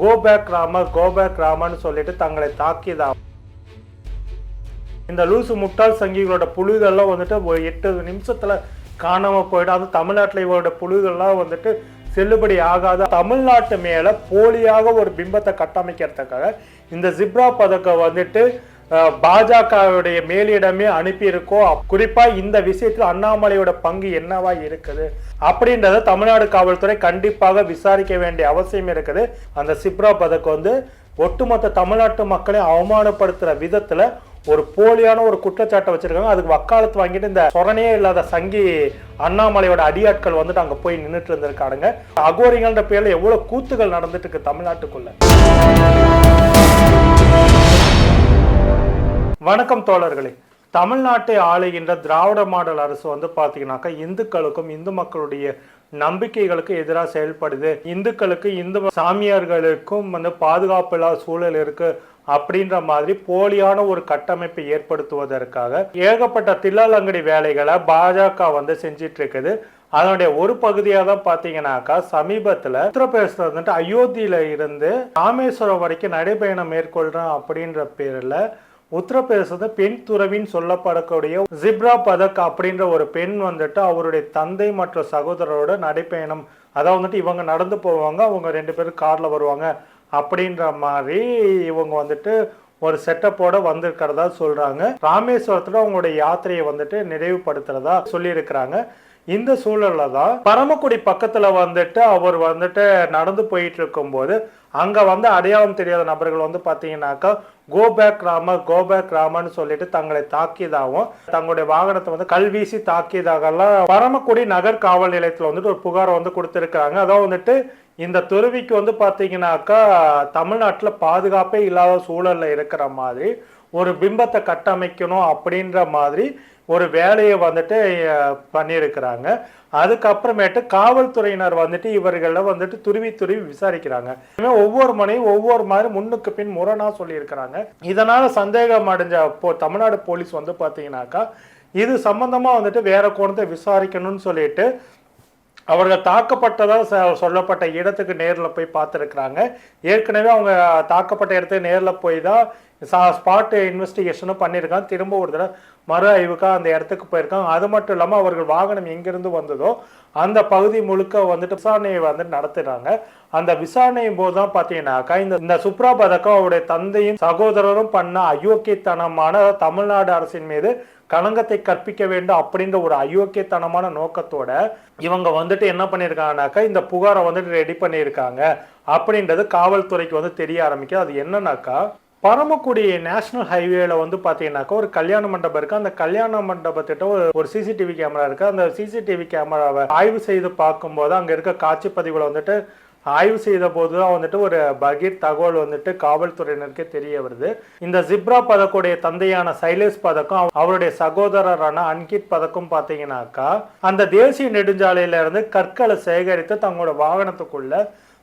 Go back Rama go back ராமான்னு சொல்லிட்டு தங்களை தாக்கியதா? இந்த லூசு முட்டாள் சங்கிகளோட புழுதெல்லாம் வந்துட்டு ஒரு எட்டு நிமிஷத்துல காணாம போயிடும் அது தமிழ்நாட்டில் இவரோட புழுகெல்லாம் வந்துட்டு செல்லுபடி ஆகாத. தமிழ்நாட்டு மேல போலியாக ஒரு பிம்பத்தை கட்டமைக்கிறதுக்காக இந்த ஜிப்ரா பதக்கம் வந்துட்டு பாஜகவுடைய மேலிடமே அனுப்பியிருக்கோ குறிப்பா இந்த விஷயத்தில் அண்ணாமலையோட பங்கு என்னவா இருக்குது? அப்படின்றத தமிழ்நாடு காவல்துறை கண்டிப்பாக விசாரிக்க வேண்டிய அவசியம் இருக்குது. அந்த சிப்ரா பதக்கு வந்து ஒட்டுமொத்த தமிழ்நாட்டு மக்களை அவமானப்படுத்துற விதத்துல ஒரு போலியான ஒரு குற்றச்சாட்டை வச்சிருக்காங்க. அதுக்கு வக்காலத்து வாங்கிட்டு இந்த சொரணையே இல்லாத சங்கி அண்ணாமலையோட அடியாட்கள் வந்துட்டு அங்க போய் நின்றுட்டு இருந்திருக்காருங்க அகோரிங்கள்ன்ற பேர்ல எவ்வளவு கூத்துகள் நடந்துட்டு இருக்கு தமிழ்நாட்டுக்குள்ள. வணக்கம் தோழர்களே. தமிழ்நாட்டை ஆளுகின்ற திராவிட மாடல் அரசு வந்து பார்த்தீங்கன்னாக்கா இந்துக்களுக்கும் இந்து மக்களுடைய நம்பிக்கைகளுக்கு எதிராக செயல்படுது. இந்துக்களுக்கு இந்து சாமியார்களுக்கும் வந்து பாதுகாப்பு இல்லாத சூழல் இருக்கு அப்படின்ற மாதிரி போலியான ஒரு கட்டமைப்பை ஏற்படுத்துவதற்காக ஏகப்பட்ட தில்லாலங்கடி வேலைகளை பாஜக வந்து செஞ்சிட்டு இருக்குது அதனுடைய ஒரு பகுதியாக தான் பார்த்தீங்கன்னாக்கா சமீபத்தில் உத்தரப்பிரதேசத்தில் வந்துட்டு அயோத்தியில இருந்து ராமேஸ்வரம் வரைக்கும் நடைபயணம் மேற்கொள்றோம் அப்படின்ற பேரில் உத்தரப்பிரதேசத்தை பெண் துறவின்னு சொல்லப்படக்கூடிய ஜிப்ரா பதக் அப்படின்ற ஒரு பெண் வந்துட்டு அவருடைய தந்தை மற்றும் சகோதரரோட நடைப்பயணம். அதாவது வந்துட்டு இவங்க நடந்து போவாங்க அவங்க ரெண்டு பேரும் கார்ல வருவாங்க அப்படின்ற மாதிரி இவங்க வந்துட்டு ஒரு செட்டப்போட வந்திருக்கிறதா சொல்றாங்க. ராமேஸ்வரத்துல அவங்களுடைய யாத்திரையை வந்துட்டு நிறைவுபடுத்துறதா சொல்லியிருக்கிறாங்க. இந்த சூழல்ல தான் பரமக்குடி பக்கத்துல வந்துட்டு அவர் வந்துட்டு நடந்து போயிட்டு இருக்கும்போது அங்க வந்து அடையாளம் தெரியாத நபர்கள் வந்து பாத்தீங்கன்னாக்கா கோபேக் ராம கோபேக் ராமன்னு சொல்லிட்டு தங்களை தாக்கியதாகவும் தங்களுடைய வாகனத்தை வந்து கல்வீசி தாக்கியதாகலாம் பரமக்குடி நகர் காவல் நிலையத்துல வந்துட்டு ஒரு புகாரை வந்து கொடுத்துருக்காங்க அதாவது வந்துட்டு இந்த துருவிக்கு வந்து பாத்தீங்கன்னாக்கா தமிழ்நாட்டுல பாதுகாப்பே இல்லாத சூழல்ல இருக்கிற மாதிரி ஒரு பிம்பத்தை கட்டமைக்கணும் அப்படின்ற மாதிரி ஒரு வேலையை வந்துட்டு பண்ணியிருக்கிறாங்க. அதுக்கப்புறமேட்டு காவல்துறையினர் வந்துட்டு இவர்களை வந்துட்டு துருவி துருவி விசாரிக்கிறாங்க. ஒவ்வொரு மனையும் ஒவ்வொரு மாதிரி முன்னுக்கு பின் முரணா சொல்லியிருக்கிறாங்க. இதனால சந்தேகம் அடைஞ்ச போ தமிழ்நாடு போலீஸ் வந்து பார்த்தீங்கன்னாக்கா இது சம்பந்தமா வந்துட்டு வேற கோணத்தை விசாரிக்கணும்னு சொல்லிட்டு அவர்கள் தாக்கப்பட்டதாக ச- சொல்லப்பட்ட இடத்துக்கு நேரில் போய் பார்த்துருக்குறாங்க ஏற்கனவே அவங்க தாக்கப்பட்ட இடத்துக்கு நேரில் போய் தான் ஸ்பாட் இன்வெஸ்டிகேஷனும் பண்ணியிருக்காங்க. திரும்ப ஒரு தடவை மறு ஆய்வுக்காக அந்த இடத்துக்கு போயிருக்காங்க. அது மட்டும் இல்லாமல் அவர்கள் வாகனம் எங்கிருந்து வந்ததோ அந்த பகுதி முழுக்க வந்துட்டு விசாரணையை வந்து நடத்துறாங்க. அந்த விசாரணையின் போது தான் பார்த்தீங்கன்னாக்கா இந்த இந்த சுப்ரா பதக்கம் அவருடைய தந்தையும் சகோதரரும் பண்ண அயோக்கியத்தனமான தமிழ்நாடு அரசின் மீது களங்கத்தை கற்பிக்க வேண்டும் அப்படின்ற ஒரு அயோக்கியத்தனமான நோக்கத்தோட இவங்க வந்துட்டு என்ன பண்ணியிருக்காங்கனாக்கா இந்த புகாரை வந்துட்டு ரெடி பண்ணியிருக்காங்க அப்படின்றது காவல்துறைக்கு வந்து தெரிய ஆரம்பிக்கும் அது என்னன்னாக்கா பரமக்குடி நேஷனல் ஹைவேல வந்து பார்த்தீங்கன்னாக்கா ஒரு கல்யாண மண்டபம் இருக்கு. அந்த கல்யாண மண்டபத்திட்ட ஒரு ஒரு சிசிடிவி கேமரா இருக்கு. அந்த சிசிடிவி கேமராவை ஆய்வு செய்து பார்க்கும்போது அங்க இருக்க காட்சி பதிவில் வந்துட்டு ஆய்வு செய்த போது தான் வந்துட்டு ஒரு பகீர் தகவல் வந்துட்டு காவல்துறையினருக்கு தெரிய வருது. இந்த ஜிப்ரா பதக்குடைய தந்தையான சைலேஷ் பதக்கம் அவருடைய சகோதரரான அன்கிட் பதக்கம் பார்த்தீங்கன்னாக்கா அந்த தேசிய நெடுஞ்சாலையில இருந்து கற்களை சேகரித்து தங்களோட வாகனத்துக்குள்ள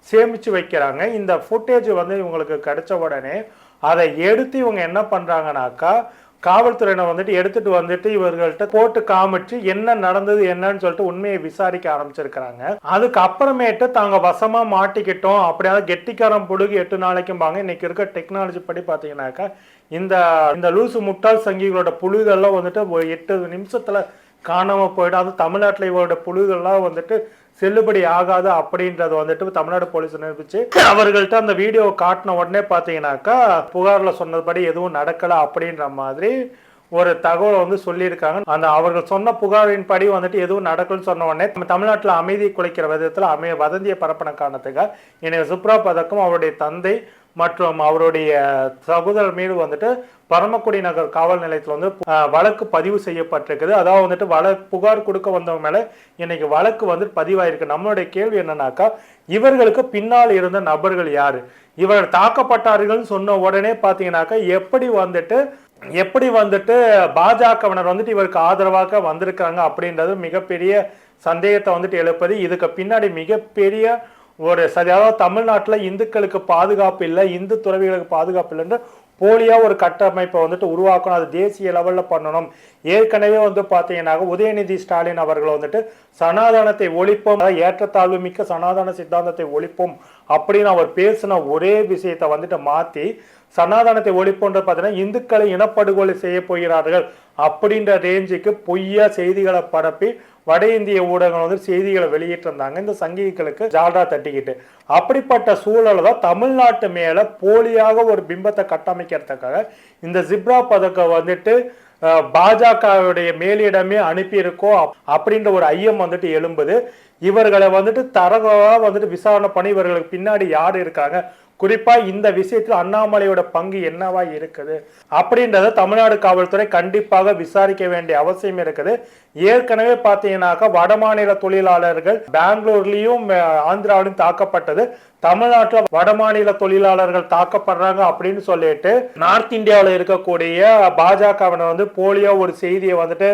சேமிச்சு வைக்கிறாங்க. இந்த ஃபுட்டேஜ் வந்து இவங்களுக்கு கிடைச்ச உடனே அதை எடுத்து இவங்க என்ன பண்ணுறாங்கனாக்கா காவல்துறையினர் வந்துட்டு எடுத்துட்டு வந்துட்டு இவர்கள்ட்ட போட்டு காமிச்சு என்ன நடந்தது என்னன்னு சொல்லிட்டு உண்மையை விசாரிக்க ஆரம்பிச்சிருக்கிறாங்க. அதுக்கு அப்புறமேட்டு தாங்க வசமா மாட்டிக்கிட்டோம். அப்படியாவது கெட்டிக்காரம் புடுகு எட்டு நாளைக்கும்பாங்க இன்னைக்கு இருக்க டெக்னாலஜி படி பார்த்தீங்கன்னாக்கா இந்த இந்த லூசு முட்டாள் சங்கிகளோட புழுகள்லாம் வந்துட்டு எட்டு நிமிஷத்துல காணாம போயிடும். அது தமிழ்நாட்டில் இவரோட புழுகள்லாம் வந்துட்டு செல்லுபடி ஆகாது அப்படின்றத வந்துட்டு தமிழ்நாடு போலீஸ் நிரூபிச்சு அவர்கள்ட்ட அந்த வீடியோ காட்டின உடனே பார்த்தீங்கன்னாக்கா புகாரில் சொன்னபடி எதுவும் நடக்கலை அப்படின்ற மாதிரி ஒரு தகவலை வந்து சொல்லியிருக்காங்க. அந்த அவர்கள் சொன்ன புகாரின் படி வந்துட்டு எதுவும் நடக்கும்னு சொன்ன உடனே நம்ம தமிழ்நாட்டில் அமைதி குலைக்கிற விதத்தில் அமைய வதந்திய பரப்பன காரணத்துக்காக இன்றைய சுப்ரா பதக்கம் அவருடைய தந்தை மற்றும் அவருடைய சகோதரர் மீது வந்துட்டு பரமக்குடி நகர் காவல் நிலையத்தில் வந்து வழக்கு பதிவு செய்யப்பட்டிருக்குது. அதாவது வந்துட்டு வழ புகார் கொடுக்க வந்தவங்க மேலே இன்னைக்கு வழக்கு வந்து பதிவாயிருக்கு. நம்மளுடைய கேள்வி என்னன்னாக்கா இவர்களுக்கு பின்னால் இருந்த நபர்கள் யாரு? இவர் தாக்கப்பட்டார்கள்னு சொன்ன உடனே பார்த்தீங்கன்னாக்கா எப்படி வந்துட்டு எப்படி வந்துட்டு பாஜகவினர் வந்துட்டு இவருக்கு ஆதரவாக வந்திருக்காங்க அப்படின்றது மிகப்பெரிய சந்தேகத்தை வந்துட்டு எழுப்பது. இதுக்கு பின்னாடி மிகப்பெரிய ஒரு சரி அதாவது தமிழ்நாட்டில் இந்துக்களுக்கு பாதுகாப்பு இல்லை இந்து துறவிகளுக்கு பாதுகாப்பு இல்லைன்ற போலியாக ஒரு கட்டமைப்பை வந்துட்டு உருவாக்கணும். அது தேசிய லெவலில் பண்ணணும். ஏற்கனவே வந்து பார்த்தீங்கன்னா உதயநிதி ஸ்டாலின் அவர்கள் வந்துட்டு சனாதனத்தை ஒழிப்போம் ஏற்றத்தாழ்வு மிக்க சனாதன சித்தாந்தத்தை ஒழிப்போம் அப்படின்னு அவர் பேசின ஒரே விஷயத்தை வந்துட்டு மாற்றி சனாதனத்தை ஒழிப்போன்ற பார்த்தீங்கன்னா இந்துக்களை இனப்படுகொலை செய்ய போகிறார்கள் அப்படின்ற ரேஞ்சுக்கு பொய்யா செய்திகளை பரப்பி வட இந்திய ஊடகங்கள் வந்து செய்திகளை வெளியிட்டிருந்தாங்க. இந்த சங்கிகளுக்கு ஜால்ரா தட்டிக்கிட்டு. அப்படிப்பட்ட சூழலை தான் தமிழ்நாட்டு மேல போலியாக ஒரு பிம்பத்தை கட்டமைக்கிறதுக்காக இந்த ஜிப்ரா பதக்கம் வந்துட்டு பாஜகவுடைய மேலிடமே அனுப்பியிருக்கோம் அப்படின்ற ஒரு ஐயம் வந்துட்டு எழும்புது. இவர்களை வந்துட்டு தரகவா வந்துட்டு விசாரணை பண்ணி இவர்களுக்கு பின்னாடி யார் இருக்காங்க? குறிப்பா இந்த விஷயத்தில் அண்ணாமலையோட பங்கு என்னவா இருக்குது? அப்படின்றத தமிழ்நாடு காவல்துறை கண்டிப்பாக விசாரிக்க வேண்டிய அவசியம் இருக்குது. ஏற்கனவே பார்த்தீங்கன்னாக்கா வடமாநில தொழிலாளர்கள் பெங்களூர்லயும் ஆந்திராவிலும் தாக்கப்பட்டது. தமிழ்நாட்டில் வடமாநில தொழிலாளர்கள் தாக்கப்படுறாங்க அப்படின்னு சொல்லிட்டு நார்த் இந்தியாவில் இருக்கக்கூடிய பாஜகவினர் வந்து போலியோ ஒரு செய்தியை வந்துட்டு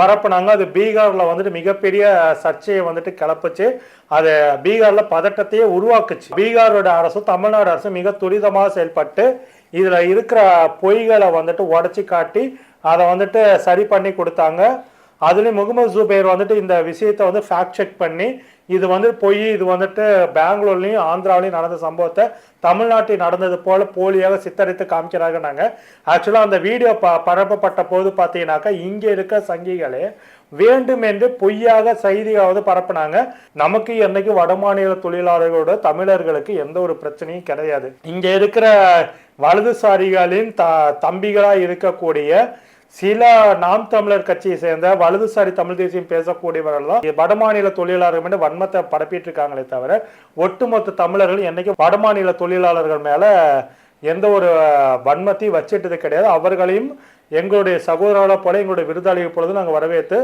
பரப்புனாங்க. அது பீகாரில் வந்துட்டு மிகப்பெரிய சர்ச்சையை வந்துட்டு கிளப்புச்சு. அது பீகாரில் பதட்டத்தையே உருவாக்குச்சு. பீகாரோட அரசும் தமிழ்நாடு அரசும் மிக துரிதமாக செயல்பட்டு இதில் இருக்கிற பொய்களை வந்துட்டு உடச்சி காட்டி அதை வந்துட்டு சரி பண்ணி கொடுத்தாங்க. அதுலேயும் முகமது ஜுபேர் வந்துட்டு இந்த விஷயத்தை வந்து ஃபேக்ட் செக் பண்ணி இது வந்து பொய் இது வந்துட்டு பெங்களூர்லேயும் ஆந்திராவிலையும் நடந்த சம்பவத்தை தமிழ்நாட்டில் நடந்தது போல போலியாக சித்தரித்து காமிக்கிறாங்க நாங்கள் ஆக்சுவலாக அந்த வீடியோ ப பரப்பப்பட்ட போது பார்த்தீங்கன்னாக்கா இங்கே இருக்க சங்கிகளே வேண்டுமென்று பொய்யாக செய்தியாவது பரப்புனாங்க. நமக்கு என்னைக்கு வடமாநில தொழிலாளர்களோட தமிழர்களுக்கு எந்த ஒரு பிரச்சனையும் கிடையாது. இங்கே இருக்கிற வலதுசாரிகளின் த தம்பிகளாக இருக்கக்கூடிய சில நாம் தமிழர் கட்சியை சேர்ந்த வலதுசாரி தமிழ் தேசியம் பேசக்கூடியவர்கள் தான் வடமாநில தொழிலாளர்கள் மேல வன்மத்தை பரப்பிட்டு இருக்காங்களே தவிர ஒட்டுமொத்த தமிழர்கள் என்னைக்கும் வடமாநில தொழிலாளர்கள் மேல எந்த ஒரு வன்மத்தையும் வச்சிட்டது கிடையாது. அவர்களையும் எங்களுடைய சகோதரர்களை போல எங்களுடைய விருதாளிகள் பொழுது நாங்கள் வரவேற்று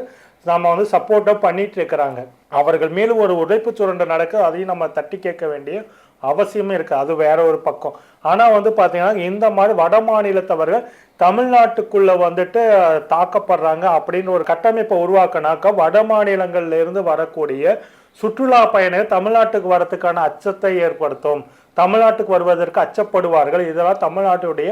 நம்ம வந்து சப்போர்ட்டாக பண்ணிட்டு இருக்கிறாங்க. அவர்கள் மேலும் ஒரு உழைப்பு சுரண்டை நடக்க அதையும் நம்ம தட்டி கேட்க வேண்டிய அவசியமே இருக்கு. அது வேற ஒரு பக்கம். ஆனா வந்து பாத்தீங்கன்னா இந்த மாதிரி வட மாநிலத்தவர்கள் தமிழ்நாட்டுக்குள்ள வந்துட்டு தாக்கப்படுறாங்க அப்படின்னு ஒரு கட்டமைப்பை உருவாக்கினாக்க வட மாநிலங்கள்ல இருந்து வரக்கூடிய சுற்றுலா பயணிகள் தமிழ்நாட்டுக்கு வரத்துக்கான அச்சத்தை ஏற்படுத்தும். தமிழ்நாட்டுக்கு வருவதற்கு அச்சப்படுவார்கள். இதெல்லாம் தமிழ்நாட்டுடைய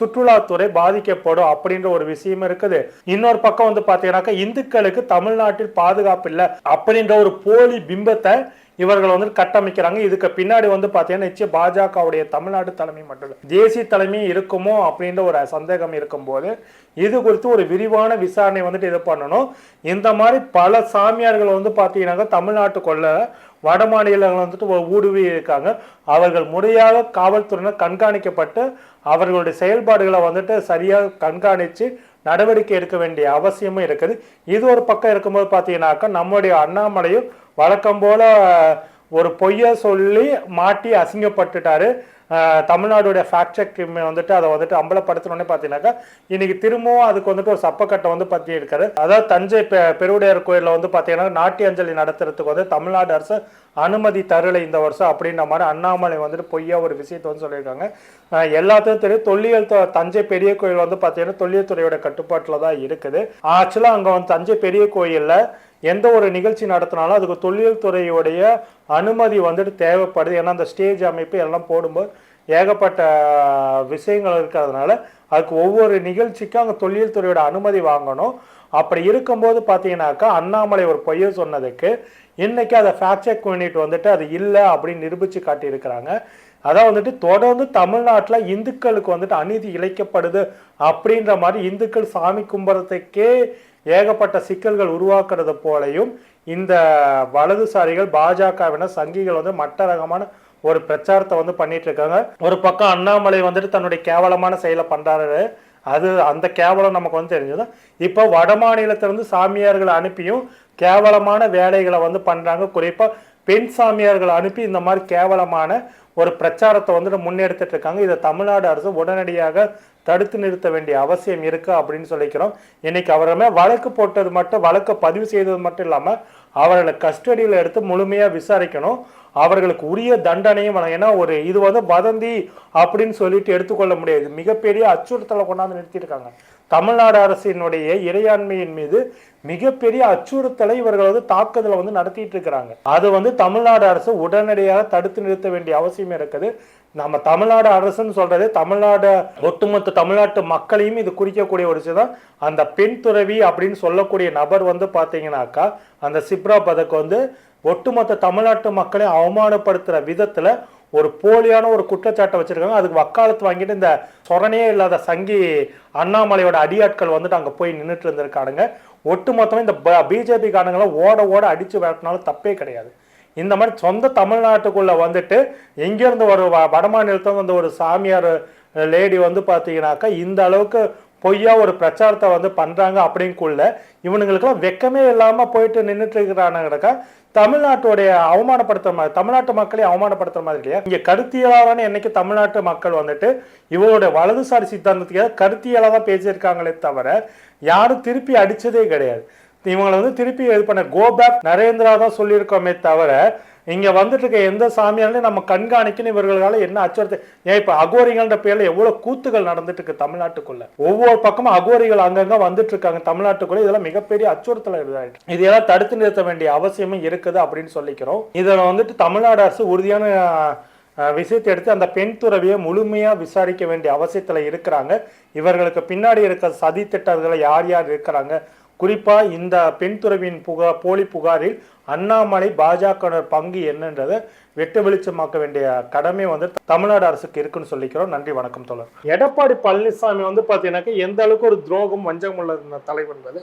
சுற்றுலாத்துறை பாதிக்கப்படும் அப்படின்ற ஒரு விஷயம் இருக்குது. இன்னொரு பக்கம் வந்து பாத்தீங்கன்னாக்கா இந்துக்களுக்கு தமிழ்நாட்டில் பாதுகாப்பு இல்லை அப்படின்ற ஒரு போலி பிம்பத்தை இவர்கள் வந்து கட்டமைக்கிறாங்க. இதுக்கு பின்னாடி வந்து பார்த்தீங்கன்னா நிச்சயம் பாஜகவுடைய தமிழ்நாடு தலைமை மட்டும் தேசிய தலைமை இருக்குமோ அப்படின்ற ஒரு சந்தேகம் இருக்கும்போது இது குறித்து ஒரு விரிவான விசாரணை வந்துட்டு இது பண்ணணும். இந்த மாதிரி பல சாமியார்கள் வந்து பார்த்தீங்கன்னாக்கா தமிழ்நாட்டுக்குள்ள வட மாநிலங்கள் வந்துட்டு ஒரு ஊடுருவி இருக்காங்க. அவர்கள் முறையாக காவல்துறையினர் கண்காணிக்கப்பட்டு அவர்களுடைய செயல்பாடுகளை வந்துட்டு சரியாக கண்காணித்து நடவடிக்கை எடுக்க வேண்டிய அவசியமும் இருக்குது. இது ஒரு பக்கம் இருக்கும்போது பார்த்தீங்கன்னாக்கா நம்முடைய அண்ணாமலையும் வழக்கம் போல ஒரு பொய்யை சொல்லி மாட்டி அசிங்கப்பட்டுட்டாரு. தமிழ்நாடுடைய ஃபேக்ட் செக் வந்துட்டு அதை வந்துட்டு அம்பலப்படுத்தணுன்னே பார்த்தீங்கன்னாக்கா இன்னைக்கு திரும்பவும் அதுக்கு வந்துட்டு ஒரு சப்பக்கட்டை வந்து பற்றி இருக்காரு அதாவது தஞ்சை பெ பெருவுடையார் கோயிலில் வந்து பார்த்தீங்கன்னா நாட்டியஞ்சலி நடத்துறதுக்கு வந்து தமிழ்நாடு அரசு அனுமதி தரலை இந்த வருஷம் அப்படின்ற மாதிரி அண்ணாமலை வந்துட்டு பொய்யா ஒரு விஷயத்தை வந்து சொல்லியிருக்காங்க. எல்லாத்தையும் தெரியும் தொல்லியல் தஞ்சை பெரிய கோயில் வந்து பார்த்தீங்கன்னா தொல்லியல் துறையோட கட்டுப்பாட்டில் தான் இருக்குது. ஆக்சுவலாக அங்கே வந்து தஞ்சை பெரிய கோயிலில் எந்த ஒரு நிகழ்ச்சி நடத்தினாலும் அதுக்கு தொழில் துறையுடைய அனுமதி வந்துட்டு தேவைப்படுது. ஏன்னா அந்த ஸ்டேஜ் அமைப்பு எல்லாம் போடும்போது ஏகப்பட்ட விஷயங்கள் இருக்கிறதுனால அதுக்கு ஒவ்வொரு நிகழ்ச்சிக்கும் அங்கே தொழில் துறையோட அனுமதி வாங்கணும். அப்படி இருக்கும்போது பார்த்தீங்கன்னாக்கா அண்ணாமலை ஒரு பொய்ய சொன்னதுக்கு இன்னைக்கு அதை ஃபேக்ட் செக் வந்துட்டு அது இல்லை அப்படின்னு நிரூபித்து காட்டியிருக்கிறாங்க. அதான் வந்துட்டு தொடர்ந்து தமிழ்நாட்டில் இந்துக்களுக்கு வந்துட்டு அநீதி இழைக்கப்படுது அப்படின்ற மாதிரி இந்துக்கள் சாமி கும்பிட்றதுக்கே ஏகப்பட்ட சிக்கல்கள் உருவாக்குறது போலையும் இந்த வலதுசாரிகள் பாஜகவினர் சங்கிகள் வந்து மட்ட ரகமான ஒரு பிரச்சாரத்தை வந்து பண்ணிட்டு இருக்காங்க ஒரு பக்கம் அண்ணாமலை வந்துட்டு தன்னுடைய கேவலமான செயலை பண்றாரு. அது அந்த கேவலம் நமக்கு வந்து தெரிஞ்சது. இப்போ வட மாநிலத்திலிருந்து சாமியார்களை அனுப்பியும் கேவலமான வேலைகளை வந்து பண்றாங்க. குறிப்பா பெண் சாமியார்களை அனுப்பி இந்த மாதிரி கேவலமான ஒரு பிரச்சாரத்தை வந்துட்டு முன்னெடுத்துட்டு இருக்காங்க. இதை தமிழ்நாடு அரசு உடனடியாக தடுத்து நிறுத்த வேண்டிய அவசியம் இருக்கு அப்படின்னு சொல்லிக்கிறோம். இன்னைக்கு அவருமே வழக்கு போட்டது மட்டும் வழக்கு பதிவு செய்தது மட்டும் இல்லாம அவர்களை கஸ்டடியில் எடுத்து முழுமையாக விசாரிக்கணும். அவர்களுக்கு உரிய தண்டனையும் ஏன்னா ஒரு இது வந்து வதந்தி அப்படின்னு சொல்லிட்டு எடுத்துக்கொள்ள முடியாது. மிகப்பெரிய அச்சுறுத்தலை கொண்டாந்து நிறுத்தியிருக்காங்க. தமிழ்நாடு அரசினுடைய இறையாண்மையின் மீது மிகப்பெரிய அச்சுறுத்தலை இவர்கள் வந்து தாக்குதலை வந்து நடத்திட்டு இருக்கிறாங்க. அது வந்து தமிழ்நாடு அரசு உடனடியாக தடுத்து நிறுத்த வேண்டிய அவசியம் இருக்குது. நம்ம தமிழ்நாடு அரசுன்னு சொல்றது தமிழ்நாடு ஒட்டுமொத்த தமிழ்நாட்டு மக்களையும் இது குறிக்கக்கூடிய ஒரு விஷயம் அந்த பெண் துறவி அப்படின்னு சொல்லக்கூடிய நபர் வந்து பாத்தீங்கன்னாக்கா அந்த சிப்ரா பதக் வந்து ஒட்டுமொத்த தமிழ்நாட்டு மக்களை அவமானப்படுத்துற விதத்துல ஒரு போலியான ஒரு குற்றச்சாட்டை வச்சிருக்காங்க. அதுக்கு வக்காலத்து வாங்கிட்டு இந்த சொரணையே இல்லாத சங்கி அண்ணாமலையோட அடியாட்கள் வந்துட்டு அங்க போய் நின்றுட்டு இருந்திருக்கானுங்க. ஒட்டு மொத்தமாக இந்த பிஜேபி காரணங்களை ஓட ஓட அடித்து விரட்டினாலும் தப்பே கிடையாது. இந்த மாதிரி சொந்த தமிழ்நாட்டுக்குள்ளே வந்துட்டு எங்கேருந்து ஒரு வ- வந்து ஒரு சாமியார் லேடி வந்து பார்த்தீங்கன்னாக்கா இந்த அளவுக்கு பொய்யா ஒரு பிரச்சாரத்தை வந்து பண்ணுறாங்க அப்படிங்குள்ள இவனுங்களுக்கெல்லாம் வெக்கமே இல்லாமல் போயிட்டு நின்றுட்டு இருக்கிறானுங்கக்கா தமிழ்நாட்டுடைய அவமானப்படுத்துற மாதிரி தமிழ்நாட்டு மக்களை அவமானப்படுத்துற மாதிரி இல்லையா? இங்க கருத்தியலாளர்னு என்னைக்கு தமிழ்நாட்டு மக்கள் வந்துட்டு இவருடைய வலதுசாரி சித்தாந்தத்துக்கு கருத்தியலாக தான் பேசியிருக்காங்களே தவிர யாரும் திருப்பி அடிச்சதே கிடையாது. இவங்களை வந்து திருப்பி இது பண்ண கோ பேக் நரேந்திரா தான் சொல்லியிருக்கோமே தவிர இங்கே வந்துட்டு இருக்க எந்த சாமியாலையும் நம்ம கண்காணிக்கணும். இவர்களால் என்ன அச்சுறுத்து ஏன் இப்போ அகோரிகள்ன்ற பேரில் எவ்வளோ கூத்துகள் நடந்துட்டு இருக்கு தமிழ்நாட்டுக்குள்ள? ஒவ்வொரு பக்கமும் அகோரிகள் அங்கங்கே வந்துட்டு இருக்காங்க தமிழ்நாட்டுக்குள்ள. இதெல்லாம் மிகப்பெரிய அச்சுறுத்தல் இதாகிட்டு இதெல்லாம் தடுத்து நிறுத்த வேண்டிய அவசியமும் இருக்குது அப்படின்னு சொல்லிக்கிறோம். இதில் வந்துட்டு தமிழ்நாடு அரசு உறுதியான விஷயத்தை எடுத்து அந்த பெண் துறவியை முழுமையாக விசாரிக்க வேண்டிய அவசியத்தில் இருக்கிறாங்க. இவர்களுக்கு பின்னாடி இருக்க சதி திட்டங்களை யார் யார் இருக்கிறாங்க? குறிப்பா இந்த பெண் துறவியின் புகார் போலி புகாரில் அண்ணாமலை பாஜகவினர் பங்கு என்னன்றதை வெட்டு வெளிச்சமாக்க வேண்டிய கடமை வந்து தமிழ்நாடு அரசுக்கு இருக்குன்னு சொல்லிக்கிறோம். நன்றி வணக்கம் தோழர். எடப்பாடி பழனிசாமி வந்து பாத்தீங்கன்னாக்க எந்த அளவுக்கு ஒரு துரோகம் வஞ்சகம் உள்ள தலைவர்ன்றது